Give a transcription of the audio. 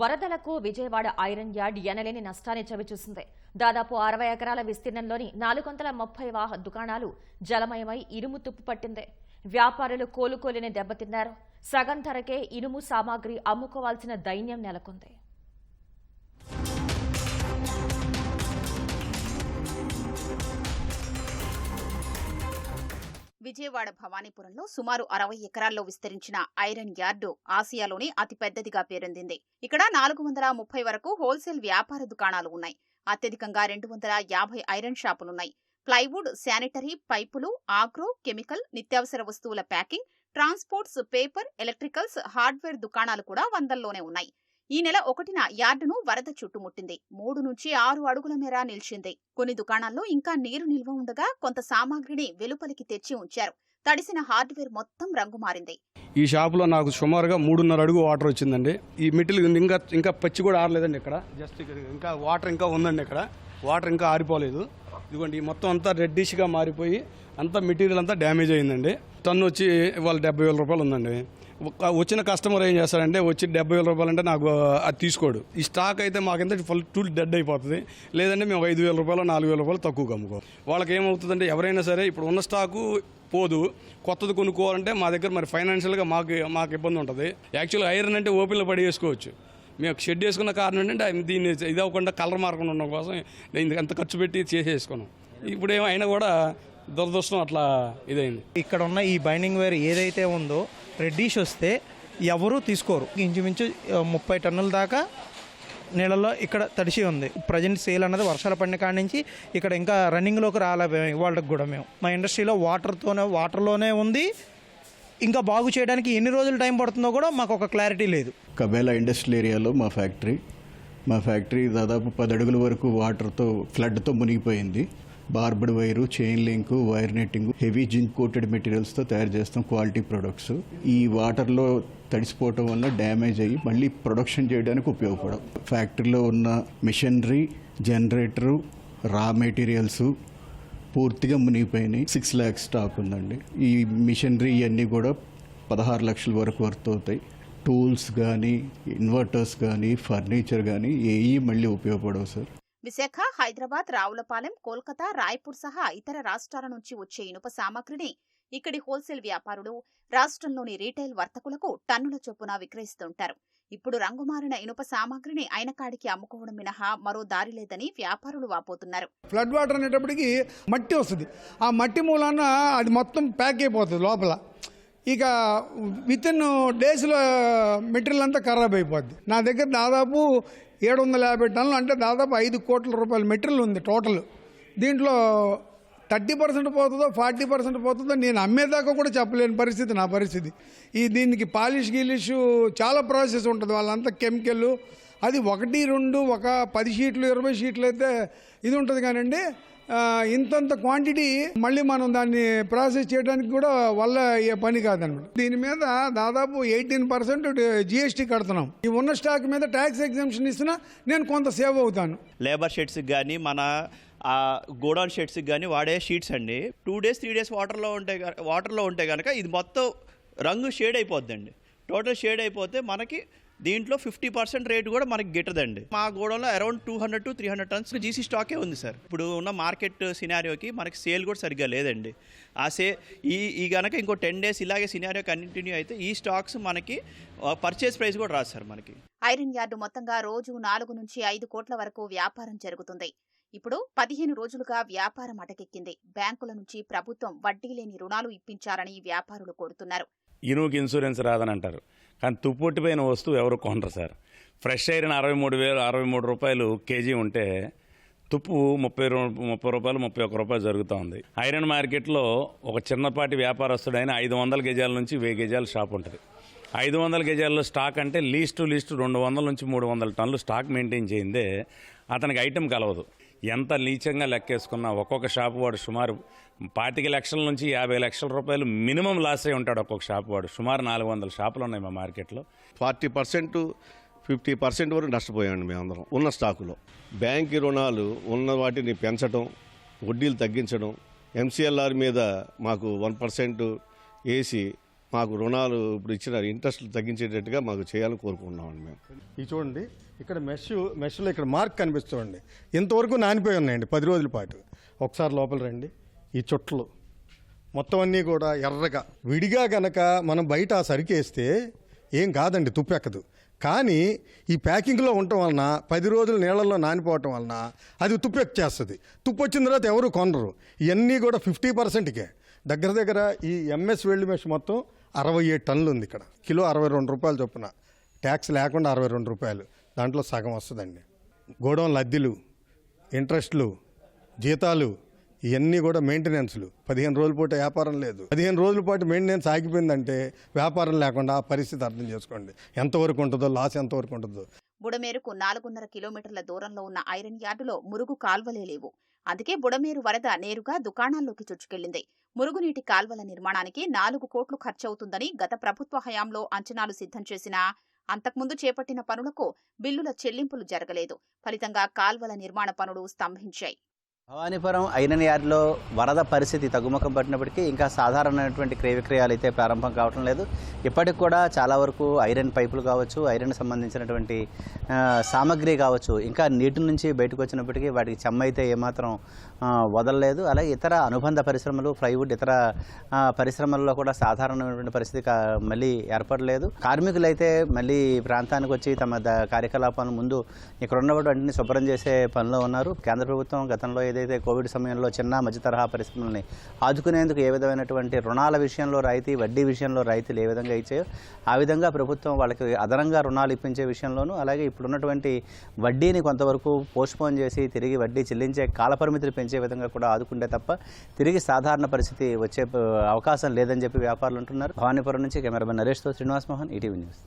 వరదలకు Vijayawada iron yard ఎనలేని నష్టాన్ని చవిచూసింది. దాదాపు అరవై ఎకరాల విస్తీర్ణంలోని నాలుగు వందల ముప్పై వాహ దుకాణాలు జలమయమై ఇనుము తుప్పు పట్టింది. వ్యాపారులు కోలుకోలేని దెబ్బతిన్నారు. సగం ధరకే ఇనుము సామాగ్రి అమ్ముకోవాల్సిన దైన్యం నెలకొంది. విజయవాడ భవానీపురంలో సుమారు అరవై ఎకరాల్లో విస్తరించిన ఐరన్ యార్డు ఆసియాలోనే అతిపెద్దదిగా పేరొందింది. ఇక్కడ నాలుగు వందల ముప్పై వరకు హోల్సేల్ వ్యాపార దుకాణాలు ఉన్నాయి. అత్యధికంగా రెండు వందల యాభై ఐరన్ షాపులున్నాయి. ప్లైవుడ్ శానిటరీ పైపులు ఆగ్రో కెమికల్ నిత్యావసర వస్తువుల packing transports paper electricals hardware దుకాణాలు కూడా వందల్లోనే ఉన్నాయి. ఈ నెల ఒకటిన యార్డును వరద చుట్టుముట్టింది మూడు నుంచి ఆరు అడుగుల మేర నిలిచింది. కొన్ని దుకాణాల్లో ఇంకా నీరు నిల్వ ఉండగా కొంత సామాగ్రిని వెలుపలికి తెచ్చి ఉంచారు. తడిసిన హార్డ్వేర్ మొత్తం రంగు మారింది. ఈ షాపులో నాకు సుమారుగా మూడున్నర అడుగు వాటర్ వచ్చిందండి. ఈ మెటీరియల్ ఇంకా ఇంకా పచ్చి కూడా ఆరలేదండి ఇక్కడ. జస్ట్ ఇంకా వాటర్ ఇంకా ఉందండి ఇక్కడ. వాటర్ ఇంకా ఆరిపోలేదు. ఇదిగోండి ఈ మొత్తం అంతా రెడ్డిష్గా మారిపోయి అంతా మెటీరియల్ అంతా డ్యామేజ్ అయిందండి. టన్ను వచ్చి ఇవాళ డెబ్బై వేల రూపాయలు ఉందండి. వచ్చిన కస్టమర్ ఏం చేస్తాడంటే వచ్చి డెబ్బై వేల రూపాయలు అంటే నాకు అది తీసుకోడు. ఈ స్టాక్ అయితే మాకింత ఫుల్ టూల్ డెడ్ అయిపోతుంది. లేదంటే మేము ఐదు వేల రూపాయలు నాలుగు వేల రూపాయలు తక్కువ అమ్ముకో. వాళ్ళకి ఏమవుతుందంటే ఎవరైనా సరే ఇప్పుడు ఉన్న స్టాకు పోదు. కొత్తది కొనుక్కోవాలంటే మా దగ్గర మరి ఫైనాన్షియల్గా మాకు మాకు ఇబ్బంది ఉంటుంది. యాక్చువల్గా ఐరన్ అంటే ఓపెన్లో పడి వేసుకోవచ్చు మేము షెడ్ వేసుకున్న కారణం ఏంటంటే దీన్ని ఇది అవ్వకుండా కలర్ మార్కుండా ఉండడం కోసం నేను ఎంత అంత ఖర్చు పెట్టి చేసేసుకున్నాం. ఇప్పుడు ఏమైనా కూడా దురదృష్టం అట్లా ఇదైంది. ఇక్కడ ఉన్న ఈ బైండింగ్ వేర్ ఏదైతే ఉందో రెడ్డిష్ వస్తే ఎవరూ తీసుకోరు. ఇంచుమించు ముప్పై టన్నుల దాకా నీళ్ళలో ఇక్కడ తడిసి ఉంది. ప్రజెంట్ సేల్ అన్నది వర్షాలు పడిన కాడి నుంచి ఇక్కడ ఇంకా రన్నింగ్లోకి రాలే వాళ్ళకి కూడా మేము. మా ఇండస్ట్రీలో వాటర్తోనే వాటర్లోనే ఉంది. ఇంకా బాగు చేయడానికి ఎన్ని రోజులు టైం పడుతుందో కూడా మాకు ఒక క్లారిటీ లేదు. కబేలా ఇండస్ట్రియల్ ఏరియాలో మా ఫ్యాక్టరీ. మా ఫ్యాక్టరీ దాదాపు పది అడుగుల వరకు వాటర్తో ఫ్లడ్తో మునిగిపోయింది. Barbed wire chain link wire netting heavy zinc coated మెటీరియల్స్తో తయారు చేస్తాం క్వాలిటీ ప్రొడక్ట్స్. ఈ వాటర్లో తడిసిపోవటం వల్ల డ్యామేజ్ అయ్యి మళ్ళీ ప్రొడక్షన్ చేయడానికి ఉపయోగపడవు. ఫ్యాక్టరీలో ఉన్న మిషనరీ జనరేటరు రా మెటీరియల్స్ పూర్తిగా మునిగిపోయినాయి. సిక్స్ ల్యాక్స్ స్టాక్ ఉందండి. ఈ మిషనరీ ఇవన్నీ కూడా పదహారు లక్షల వరకు వర్త్ అవుతాయి. టూల్స్ కానీ ఇన్వర్టర్స్ కానీ ఫర్నిచర్ కానీ ఏవి మళ్ళీ ఉపయోగపడవు సార్. విశాఖ హైదరాబాద్ రావులపాలెం కోల్కతా రాయ్పూర్ సహా ఇతర రాష్ట్రాల నుంచి వచ్చే ఇనుప సామాగ్రిని ఇక్కడి హోల్సేల్ వ్యాపారులు రాష్ట్రంలోని రీటైల్ వర్తకులకు టన్నుల చొప్పున విక్రయిస్తుంటారు. ఇప్పుడు రంగుమారిన ఇనుప సామాగ్రిని అయినకాడికి అమ్ముకోవడం మినహా మరో దారి లేదని వ్యాపారులు వాపోతున్నారు. ఫ్లడ్ వాటర్ అనేటప్పటికి మట్టి వస్తుంది. ఆ మట్టి మూలాన అది మొత్తం ప్యాక్ అయిపోతుంది లోపల. ఇక విత్ ఇన్ డేస్లో మెటీరియల్ అంతా ఖరాబ్ అయిపోద్ది. నా దగ్గర దాదాపు ఏడు వందల యాభై టన్నులు అంటే దాదాపు ఐదు కోట్ల రూపాయల మెటీరియల్ ఉంది టోటల్. దీంట్లో థర్టీ పర్సెంట్ పోతుందో ఫార్టీ పర్సెంట్ పోతుందో నేను అమ్మేదాకా కూడా చెప్పలేని పరిస్థితి నా పరిస్థితి. ఈ దీనికి పాలిష్ గీలిష్ చాలా ప్రాసెస్ ఉంటుంది వాళ్ళంతా కెమికల్. అది ఒకటి రెండు ఒక పది షీట్లు ఇరవై షీట్లు అయితే ఇది ఉంటుంది కానివ్వండి ఇంతంత క్వాంటిటీ మళ్ళీ మనం దాన్ని ప్రాసెస్ చేయడానికి కూడా వల్ల ఏ పని కాదనమాట. దీని మీద దాదాపు ఎయిటీన్ పర్సెంట్ జిఎస్టీ కడుతున్నాం. ఈ ఉన్న స్టాక్ మీద ట్యాక్స్ ఎగ్జామ్షన్ ఇస్తున్నా నేను కొంత సేవ్ అవుతాను. లేబర్ షెడ్స్కి కానీ మన గోడౌన్ షెడ్స్కి కానీ వాడే షీట్స్ అండి. టూ డేస్ త్రీ డేస్ వాటర్లో ఉంటే వాటర్లో ఉంటే కనుక ఇది మొత్తం రంగు షేడ్ అయిపోద్దండి. టోటల్ షేడ్ అయిపోతే మనకి దీంట్లో ఫిఫ్టీ పర్సెంట్ రేట్ కూడా మనకి గిట్టదండి. మా గోడంలో around two hundred to three hundred tons GC స్టాకే ఉంది సార్. ఇప్పుడు ఉన్న మార్కెట్ సినారియోకి మనకి సేల్ కూడా సరిగ్గా లేదండి. ఆ సే ఈ ఈ గనక ఇంకో టెన్ డేస్ ఇలాగే సినారియో కంటిన్యూ అయితే ఈ స్టాక్స్ మనకి పర్చేస్ ప్రైస్ కూడా రాదు సార్ మనకి. ఐరన్ యార్డు మొత్తంగా రోజు నాలుగు నుంచి ఐదు కోట్ల వరకు వ్యాపారం జరుగుతుంది. ఇప్పుడు పదిహేను రోజులుగా వ్యాపారం అటకెక్కింది. బ్యాంకుల నుంచి ప్రభుత్వం వడ్డీ లేని రుణాలు ఇప్పించాలని వ్యాపారులు కోరుతున్నారు. ఇనువుకి ఇన్సూరెన్స్ రాదని అంటారు కానీ తుప్పొట్టిపోయిన వస్తువు ఎవరు కొనరు సార్. ఫ్రెష్ ఐరన్ అరవై మూడు వేలు అరవై మూడు రూపాయలు కేజీ ఉంటే తుప్పు ముప్పై ముప్పై రూపాయలు ముప్పై ఒక్క రూపాయలు జరుగుతూ ఉంది. ఐరన్ మార్కెట్లో ఒక చిన్నపాటి వ్యాపారస్తుడైన ఐదు వందల గజాల నుంచి వెయ్యి గజాల షాప్ ఉంటుంది. ఐదు వందల గజాల్లో స్టాక్ అంటే లీస్ట్ లీస్ట్ రెండు వందల నుంచి మూడు వందల టన్నులు స్టాక్ మెయింటైన్ చేయిందే అతనికి ఐటెం కలవదు. ఎంత నీచంగా లెక్కేసుకున్నా ఒక్కొక్క షాపు వాడు సుమారు పాతిక లక్షల నుంచి యాభై లక్షల రూపాయలు మినిమం లాస్ అయి ఉంటాడు ఒక్కొక్క షాపు వాడు. సుమారు నాలుగు వందల షాపులు ఉన్నాయి మా మార్కెట్లో. ఫార్టీ పర్సెంట్ ఫిఫ్టీ పర్సెంట్ వరకు నష్టపోయామండి మేమందరం ఉన్న స్టాకులో. బ్యాంక్ రుణాలు ఉన్న వాటిని పెంచడం వడ్డీలు తగ్గించడం ఎంసీఎల్ఆర్ మీద మాకు వన్ పర్సెంట్ వేసి మాకు రుణాలు ఇప్పుడు ఇచ్చిన ఇంట్రెస్ట్లు తగ్గించేటట్టుగా మాకు చేయాలని కోరుకుంటున్నామండి మేము. ఇది చూడండి ఇక్కడ మెష్ మెష్లో ఇక్కడ మార్క్ కనిపిస్తుంది ఇంతవరకు నానిపోయి ఉన్నాయండి పది రోజుల పాటు. ఒకసారి లోపల రండి ఈ చుట్టలు. మొత్తం అన్నీ కూడా ఎర్రగా. విడిగా గనక మనం బయట సరికేస్తే ఏం కాదండి తుప్పెక్కదు కానీ ఈ ప్యాకింగ్లో ఉండటం వలన పది రోజులు నీళ్ళల్లో నానిపోవటం వలన అది తుప్పెక్కేస్తుంది తుప్పు వచ్చిన తర్వాత ఎవరు కొనరు. ఇవన్నీ కూడా ఫిఫ్టీ పర్సెంట్కే. దగ్గర దగ్గర ఈ ఎంఎస్ వెల్డ్ మెష్ మొత్తం అరవై ఏడు టన్నులు ఉంది ఇక్కడ. కిలో అరవై రెండు రూపాయలు చొప్పున. ట్యాక్స్ లేకుండా అరవై రెండు రూపాయలు. దాంట్లో సగం వస్తుందండి. గోడౌన్ లద్దెలు ఇంట్రెస్ట్లు జీతాలు ఇవన్నీ కూడా మెయింటెనెన్స్లు. పదిహేను రోజుల పాటు వ్యాపారం లేదు. పదిహేను రోజుల పాటు మెయింటెనెన్స్ ఆగిపోయిందంటే వ్యాపారం లేకుండా ఆ పరిస్థితి అర్థం చేసుకోండి. ఎంతవరకు ఉంటుందో లాస్ ఎంతవరకు ఉంటుందో. బుడమేరుకు నాలుగున్నర కిలోమీటర్ల దూరంలో ఉన్న ఐరన్ యార్డులో మురుగు కాల్వలే లేవు. అందుకే బుడమేరు వరద నేరుగా దుకాణాల్లోకి చొచ్చుకెళ్ళింది మురుగునీటి కాల్వల నిర్మాణానికి నాలుగు కోట్లు ఖర్చవుతుందని గత ప్రభుత్వ హయాంలో అంచనాలు సిద్ధం చేసినా అంతకుముందు చేపట్టిన పనులకు బిల్లుల చెల్లింపులు జరగలేదు. ఫలితంగా కాల్వల నిర్మాణ పనులు స్తంభించాయి. భవానీపురం ఐరన్ యార్డ్లో వరద పరిస్థితి తగ్గుముఖం పట్టినప్పటికీ ఇంకా సాధారణమైనటువంటి క్రయవిక్రయాలు అయితే ప్రారంభం కావటం లేదు. ఇప్పటికి కూడా చాలా వరకు ఐరన్ పైపులు కావచ్చు ఐరన్ సంబంధించినటువంటి సామాగ్రి కావచ్చు ఇంకా నీటి నుంచి బయటకు వచ్చినప్పటికీ వాటికి చెమ్మ అయితే ఏమాత్రం వదలలేదు. అలాగే ఇతర అనుబంధ పరిశ్రమలు ప్లైవుడ్ ఇతర పరిశ్రమల్లో కూడా సాధారణమైనటువంటి పరిస్థితి మళ్ళీ ఏర్పడలేదు. కార్మికులు అయితే మళ్ళీ ప్రాంతానికి వచ్చి తమ ద- కార్యకలాపాలను ముందు ఇక్కడ ఉన్నటువంటి శుభ్రం చేసే పనిలో ఉన్నారు. కేంద్ర ప్రభుత్వం గతంలో ఏదైతే కోవిడ్ సమయంలో చిన్న మధ్య తరహా పరిశ్రమల్ని ఆదుకునేందుకు ఏ విధమైనటువంటి రుణాల విషయంలో రాయితీ వడ్డీ విషయంలో రాయితీలు ఏ విధంగా ఇచ్చాయో ఆ విధంగా ప్రభుత్వం వాళ్ళకి అదనంగా రుణాలు ఇప్పించే విషయంలోనూ అలాగే ఇప్పుడున్నటువంటి వడ్డీని కొంతవరకు పోస్ట్పోన్ చేసి తిరిగి వడ్డీ చెల్లించే కాలపరిమితులు పెంచే విధంగా కూడా ఆదుకుంటే తప్ప తిరిగి సాధారణ పరిస్థితి వచ్చే అవకాశం లేదని చెప్పి వ్యాపారులు అంటున్నారు. భవానీపురం నుంచి కెమెరామెన్ నరేష్తో శ్రీనివాస్ మోహన్ ఈటీవీ న్యూస్.